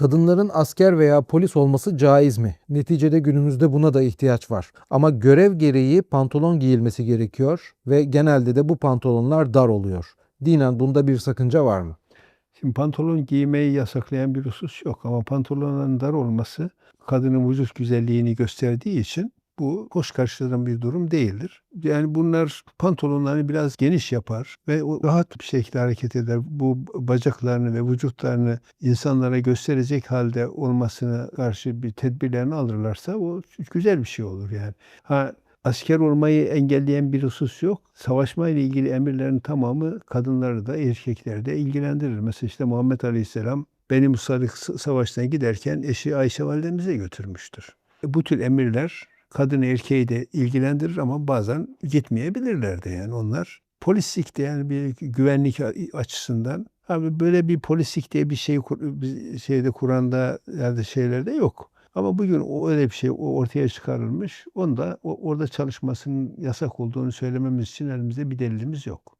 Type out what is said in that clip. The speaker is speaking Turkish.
Kadınların asker veya polis olması caiz mi? Neticede günümüzde buna da ihtiyaç var. Ama görev gereği pantolon giyilmesi gerekiyor ve genelde de bu pantolonlar dar oluyor. Dinen bunda bir sakınca var mı? Şimdi pantolon giymeyi yasaklayan bir husus yok ama pantolonların dar olması kadının vücut güzelliğini gösterdiği için bu hoş karşılanan bir durum değildir. Yani bunlar pantolonlarını biraz geniş yapar ve o rahat bir şekilde hareket eder. Bu bacaklarını ve vücutlarını insanlara gösterecek halde olmasına karşı bir tedbirlerini alırlarsa o güzel bir şey olur yani. Ha asker olmayı engelleyen bir husus yok. Savaşma ile ilgili emirlerin tamamı kadınları da erkekleri de ilgilendirir. Mesela işte Muhammed Aleyhisselam benim Sarık Savaş'tan giderken eşi Ayşe validemize götürmüştür. E, Bu tür emirler kadın erkeği de ilgilendirir ama bazen gitmeyebilirler de yani onlar. Polislik de yani bir güvenlik açısından abi böyle bir polislik diye bir şey şeyde Kur'an'da yani şeylerde yok. Ama bugün o öyle bir şey ortaya çıkarılmış. Onda o- orada çalışmasının yasak olduğunu söylememiz için elimizde bir delilimiz yok.